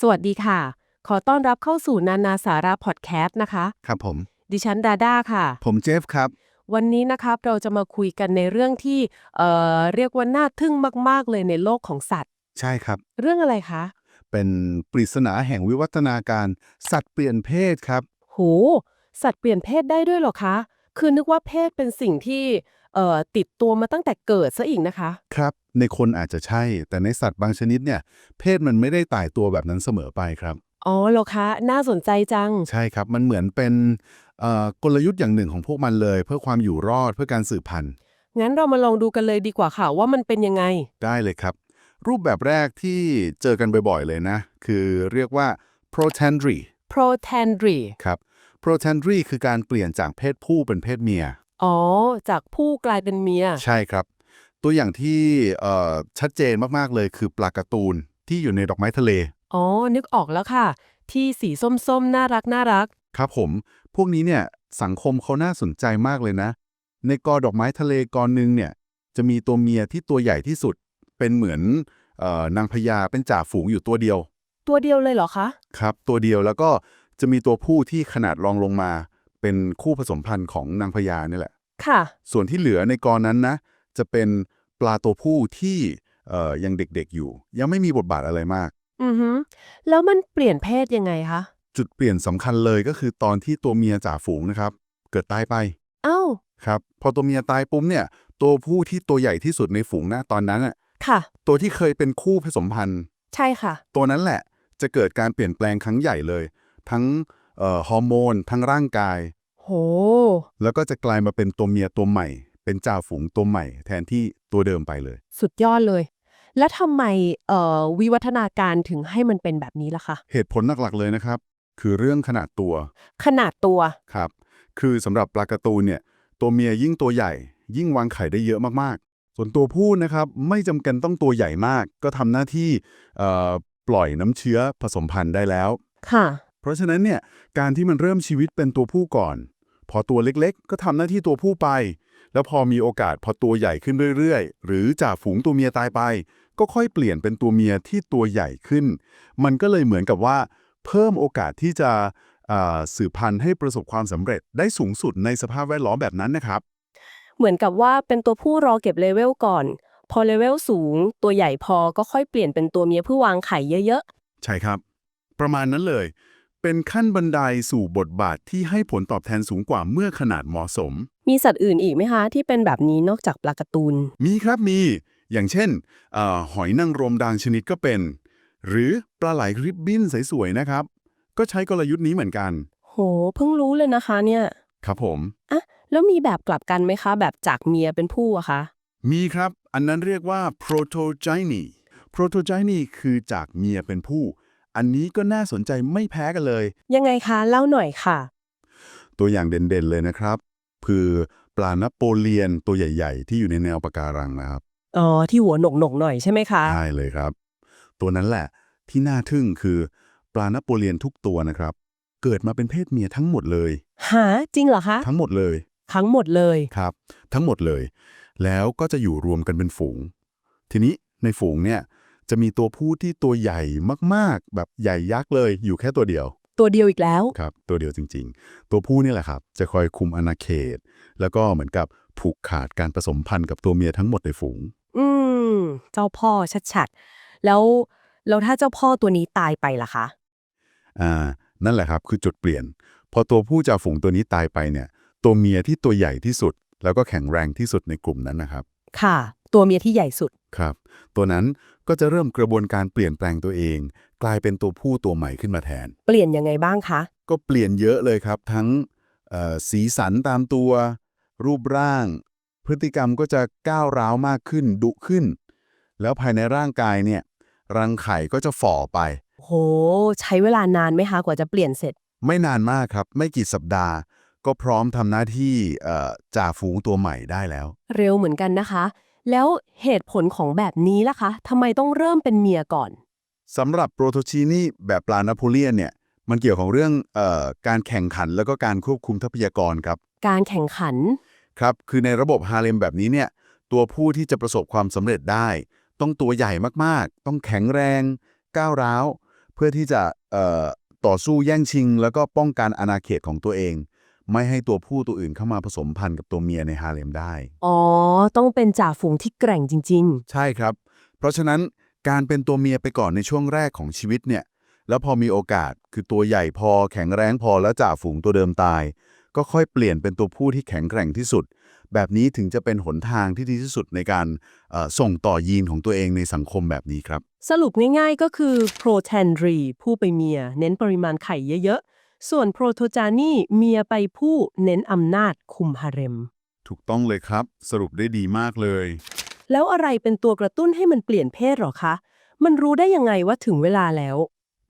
สวัสดีค่ะ ขอต้อนรับเข้าสู่นานาสาระพอดแคสต์นะคะ ครับผม ดิฉันดาด้าค่ะ ผมเจฟครับ วันนี้นะครับเราจะมาคุยกันในเรื่องที่เอ่อเรียกว่าน่าทึ่งมาก ๆ เลยในโลกของสัตว์ ใช่ครับ เรื่องอะไรคะ เป็นปริศนาแห่งวิวัฒนาการ สัตว์เปลี่ยนเพศครับ โห สัตว์เปลี่ยนเพศได้ด้วยเหรอคะ คือนึกว่าเพศเป็นสิ่งที่เอ่อติดตัวมาตั้งแต่เกิดซะอีกนะคะ ครับ ในคนอาจจะใช่ แต่ในสัตว์บางชนิดเนี่ย เพศมันไม่ได้ตายตัวแบบนั้นเสมอไปครับ อ๋อเหรอคะ น่าสนใจจัง ใช่ครับ มันเหมือนเป็นเอ่อกลยุทธ์อย่างหนึ่งของพวกมันเลย เพื่อความอยู่รอดเพื่อการสืบพันธุ์งั้นเรามาลองดูกันเลยดีกว่าค่ะว่ามันเป็นยังไง ได้เลยครับ รูปแบบแรกที่เจอกันบ่อยๆเลยนะ คือเรียกว่า protandry protandry ครับ protandry คือการเปลี่ยนจากเพศผู้เป็นเพศเมีย อ๋อ จากผู้กลายเป็นเมีย ใช่ครับ ตัวอย่างที่เอ่อชัดเจนมากๆเลยคือปลาการ์ตูนที่อยู่ในดอกไม้ทะเล อ๋อ นึกออกแล้วค่ะ ที่สีส้มๆ น่ารักน่ารัก ครับผม พวกนี้เนี่ยสังคมเขาน่าสนใจมากเลยนะ ในกอดอกไม้ทะเลกอหนึงเนี่ยจะมีตัวเมียที่ตัวใหญ่ที่สุด เป็นเหมือนเออนางพญาเป็นจ่าฝูงอยู่ตัวเดียว ตัวเดียวเลยเหรอคะ ครับ ตัวเดียวแล้วก็ จะมีตัวผู้ที่ขนาดรองลงมา เป็นคู่ผสมพันธุ์ของนางพญานี่แหละ ค่ะ ส่วนที่เหลือในกอนั้นนะ จะเป็นปลาตัวผู้ที่เอ่อยังเด็กๆอยู่ ยังไม่มีบทบาทอะไรมาก อือฮึแล้วมันเปลี่ยนเพศยังไงคะ จุดเปลี่ยนสำคัญเลยก็คือตอนที่ตัวเมียจ่าฝูงนะครับ เกิดตายไปเอ้า ครับ พอตัวเมียตายปุ๊บเนี่ย ตัวผู้ที่ตัวใหญ่ที่สุดในฝูงนะตอนนั้นอะค่ะ ตัวที่เคยเป็นคู่ผสมพันธุ์ ใช่ค่ะ ตัวนั้นแหละจะเกิดการเปลี่ยนแปลงครั้งใหญ่เลย ทั้งเอ่อฮอร์โมน ทั้งร่างกาย โห แล้วก็จะกลายมาเป็นตัวเมียตัวใหม่ เป็นจ่าฝูงตัวใหม่ แทนที่ตัวเดิมไปเลย สุดยอดเลย แล้วทำไมเอ่อวิวัฒนาการถึงให้มันเป็นแบบนี้ล่ะคะ เหตุผลหลักๆเลยนะครับ คือเรื่องขนาดตัว ขนาดตัว ครับ คือสำหรับปลาการ์ตูนเนี่ย ตัวเมียยิ่งตัวใหญ่ ยิ่งวางไข่ได้เยอะมากๆ ส่วนตัวผู้นะครับไม่จำเป็นต้องตัวใหญ่มาก ก็ทำหน้าที่เอ่อปล่อยน้ำเชื้อผสมพันธุ์ได้แล้ว ค่ะ เพราะฉะนั้นเนี่ยการที่มันเริ่มชีวิตเป็นตัวผู้ก่อน พอตัวเล็กๆ ก็ทำหน้าที่ตัวผู้ไป แล้วพอมีโอกาสพอตัวใหญ่ขึ้นเรื่อยๆ หรือจากฝูงตัวเมียตายไป ก็ค่อยเปลี่ยนเป็นตัวเมียที่ตัวใหญ่ขึ้น มันก็เลยเหมือนกับว่า เพิ่มโอกาสที่จะอ่าสืบพันธุ์ให้ประสบความสำเร็จได้สูงสุดในสภาพแวดล้อมแบบนั้นนะครับ เหมือนกับว่าเป็นตัวผู้รอเก็บเลเวลก่อน พอเลเวลสูง ตัวใหญ่พอก็ค่อยเปลี่ยนเป็นตัวเมียเพื่อวางไข่เยอะใช่ครับ ประมาณนั้นเลย เป็นขั้นบันไดสู่บทบาทที่ให้ผลตอบแทนสูงกว่าเมื่อขนาดเหมาะสมๆมีสัตว์อื่นอีกไหมคะ ที่เป็นแบบนี้นอกจากปลาการ์ตูน มีครับมี อย่างเช่นเออหอยนางรมดางชนิดก็เป็น หรือปลาไหลริบบิ้นสวยๆนะครับ ก็ใช้กลยุทธ์นี้เหมือนกัน โห เพิ่งรู้เลยนะคะเนี่ย ครับผมอะแล้วมีแบบกลับกันไหมคะ แบบจากเมียเป็นผู้อะคะ มีครับ อันนั้นเรียกว่า protogyny protogyny คือจากเมียเป็นผู้ อันนี้ก็น่าสนใจไม่แพ้กันเลย ยังไงคะเล่าหน่อยค่ะ ตัวอย่างเด่นๆเลยนะครับ คือปลานโปเลียนตัวใหญ่ ๆ ที่อยู่ในแนวปะการังนะครับ อ๋อ ที่หัวหนกหนกๆหน่อยใช่ไหมคะใช่เลยครับ ตัวนั้นแหละที่น่าทึ่งคือ ปลานโปเลียนทุกตัวนะครับ เกิดมาเป็นเพศเมียทั้งหมดเลย หาจริงเหรอคะ ทั้งหมดเลย ทั้งหมดเลยครับ ทั้งหมดเลย แล้วก็จะอยู่รวมกันเป็นฝูง ทีนี้ในฝูงเนี่ย จะมีตัวผู้ที่ตัวใหญ่มากๆ แบบใหญ่ยักษ์เลยอยู่แค่ตัวเดียว ตัวเดียวอีกแล้ว ครับ ตัวเดียวจริง ๆ ตัวผู้นี่แหละครับ จะคอยคุมอาณาเขต แล้วก็เหมือนกับผูกขาดการผสมพันธุ์กับตัวเมียทั้งหมดในฝูง อืม เจ้าพ่อชัดๆ แล้วแล้วถ้าเจ้าพ่อตัวนี้ตายไปล่ะคะ อ่า นั่นแหละครับคือจุดเปลี่ยน พอตัวผู้จ่าฝูงตัวนี้ตายไปเนี่ย ตัวเมียที่ตัวใหญ่ที่สุด แล้วก็แข็งแรงที่สุดในกลุ่มนั้นนะครับ ค่ะ ตัวเมียที่ใหญ่สุด ครับ ตัวนั้นก็จะเริ่มกระบวนการเปลี่ยนแปลงตัวเอง กลายเป็นตัวผู้ตัวใหม่ขึ้นมาแทน เปลี่ยนยังไงบ้างคะ ก็เปลี่ยนเยอะเลยครับ ทั้งเอ่อสีสันตามตัว รูปร่าง พฤติกรรมก็จะก้าวร้าวมากขึ้นดุขึ้น แล้วภายในร่างกายเนี่ย รังไข่ก็จะฝ่อไป โห ใช้เวลานานไหมคะกว่าจะเปลี่ยนเสร็จ ไม่นานมากครับ ไม่กี่สัปดาห์ ก็พร้อมทำหน้าที่เอ่อจ่าฝูงตัวใหม่ได้แล้ว เร็วเหมือนกันนะคะ แล้วเหตุผลของแบบนี้ล่ะคะทำไมต้องเริ่มเป็นเมียก่อน สำหรับโปรโตชีนี่แบบปลานาโพเลียนเนี่ย มันเกี่ยวของเรื่องเอ่อการแข่งขันแล้วก็การควบคุมทรัพยากรครับ การแข่งขัน ครับ คือในระบบฮาเลมแบบนี้เนี่ย ตัวผู้ที่จะประสบความสำเร็จได้ ต้องตัวใหญ่มากๆ ต้องแข็งแรง ก้าวร้าว เพื่อที่จะเอ่อต่อสู้แย่งชิง แล้วก็ป้องกันอาณาเขตของตัวเอง ไม่ให้ตัวผู้ตัวอื่นเข้ามาผสมพันธุ์กับตัวเมียในฮาเลมได้ อ๋อ ต้องเป็นจ่าฝูงที่แกร่งจริง ใช่ครับ เพราะฉะนั้นการเป็นตัวเมียไปก่อนในช่วงแรกของชีวิตเนี่ย แล้วพอมีโอกาสคือตัวใหญ่พอแข็งแรงพอแล้วจ่าฝูงตัวเดิมตาย ก็ค่อยเปลี่ยนเป็นตัวผู้ที่แข็งแกร่งที่สุด แบบนี้ถึงจะเป็นหนทางที่ดีที่สุดในการเอ่อส่งต่อยีนของตัวเองในสังคมแบบนี้ครับ ๆ สรุปง่ายๆก็คือ protandry ผู้ไปเมีย เน้นปริมาณไข่เยอะๆ ส่วน protogamy เมียไปผู้เน้นอำนาจคุมฮาเร็ม ถูกต้องเลยครับ สรุปได้ดีมากเลย แล้วอะไรเป็นตัวกระตุ้นให้มันเปลี่ยนเพศหรอคะ มันรู้ได้ยังไงว่าถึงเวลาแล้ว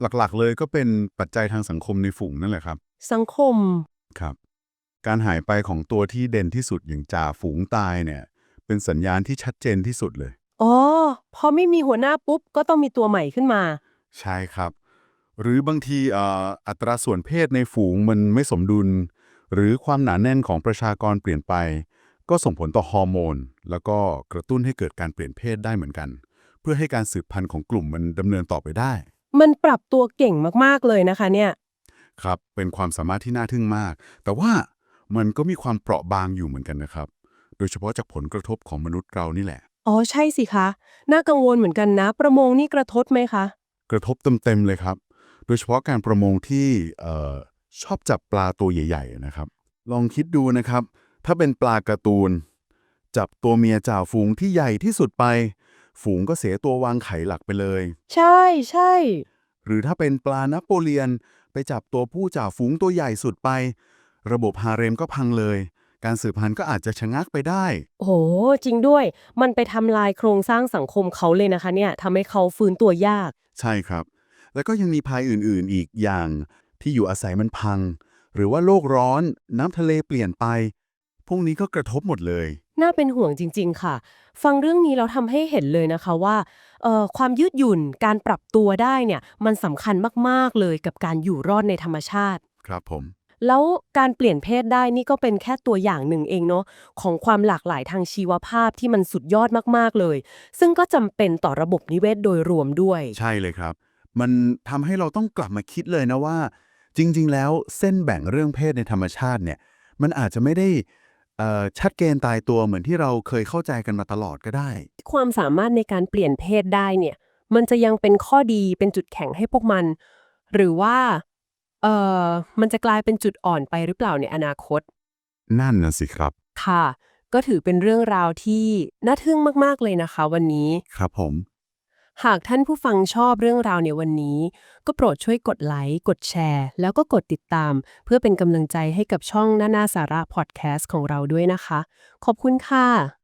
หลักๆเลยก็เป็นปัจจัยทางสังคมในฝูงนั่นแหละครับ สังคม ครับ การหายไปของตัวที่เด่นที่สุดอย่างจ่าฝูงตายเนี่ย เป็นสัญญาณที่ชัดเจนที่สุดเลย อ๋อ พอไม่มีหัวหน้าปุ๊บก็ต้องมีตัวใหม่ขึ้นมา ใช่ครับ หรือบางทีเอ่ออัตราส่วนเพศในฝูงมันไม่สมดุล หรือความหนาแน่นของประชากรเปลี่ยนไป ก็ส่งผลต่อฮอร์โมน แล้วก็กระตุ้นให้เกิดการเปลี่ยนเพศได้เหมือนกัน เพื่อให้การสืบพันธุ์ของกลุ่มมันดำเนินต่อไปได้ มันปรับตัวเก่งมากๆเลยนะคะเนี่ย ครับ เป็นความสามารถที่น่าทึ่งมาก แต่ว่ามันก็มีความเปราะบางอยู่เหมือนกันนะครับ โดยเฉพาะจากผลกระทบของมนุษย์เรานี่แหละ อ๋อใช่สิคะ น่ากังวลเหมือนกันนะ ประมงนี่กระทบไหมคะ กระทบเต็มๆเลยครับโด ยเฉพาะการประมงที่เอ่อชอบจับปลาตัวใหญ่ ๆ นะครับ ลองคิดดูนะครับ ถ้าเป็นปลาการ์ตูน จับตัวเมียจ่าฝูงที่ใหญ่ที่สุดไป ฝูงก็เสียตัววางไข่หลักไปเลย ใช่ใช่ หรือถ้าเป็นปลานโปเลียน ไปจับตัวผู้จ่าฝูงตัวใหญ่สุดไป ระบบฮาเร็มก็พังเลย การสืบพันธุ์ก็อาจจะชะงักไปได้ โอ้โห จริงด้วย มันไปทำลายโครงสร้างสังคมเขาเลยนะคะเนี่ยทำให้เขาฟื้นตัวยาก ใช่ครับ แล้วก็ยังมีภัยอื่นๆอีกอย่างที่อยู่อาศัยมันพัง หรือว่าโลกร้อนน้ำทะเลเปลี่ยนไป พวกนี้ก็กระทบหมดเลย น่าเป็นห่วงจริง ๆ ค่ะ ฟังเรื่องนี้เราทำให้เห็นเลยนะคะว่าเอ่อความยืดหยุ่นการปรับตัวได้เนี่ยมันสำคัญมากๆเลยกับการอยู่รอดในธรรมชาติ ครับผม แล้วการเปลี่ยนเพศได้นี่ก็เป็นแค่ตัวอย่างหนึ่งเองเนาะของความหลากหลายทางชีวภาพที่มันสุดยอดมากๆเลย ซึ่งก็จำเป็นต่อระบบนิเวศโดยรวมด้วย ใช่เลยครับ มันทำให้เราต้องกลับมาคิดเลยนะว่า จริง ๆ แล้วเส้นแบ่งเรื่องเพศในธรรมชาติเนี่ย มันอาจจะไม่ได้เอ่อชัดเจนตายตัวเหมือนที่เราเคยเข้าใจกันมาตลอดก็ได้ ความสามารถในการเปลี่ยนเพศได้เนี่ย มันจะยังเป็นข้อดีเป็นจุดแข็งให้พวกมัน หรือว่าเอ่อมันจะกลายเป็นจุดอ่อนไปหรือเปล่าในอนาคต นั่นนะสิครับ ค่ะ ก็ถือเป็นเรื่องราวที่น่าทึ่งมาก ๆ เลยนะคะ วันนี้ ครับผม หากท่านผู้ฟังชอบเรื่องราวในวันนี้ ก็โปรดช่วยกดไลค์ กดแชร์ แล้วก็กดติดตาม เพื่อเป็นกำลังใจให้กับช่องหน้าหน้าสาระพอดแคสต์ของเราด้วยนะคะ ขอบคุณค่ะ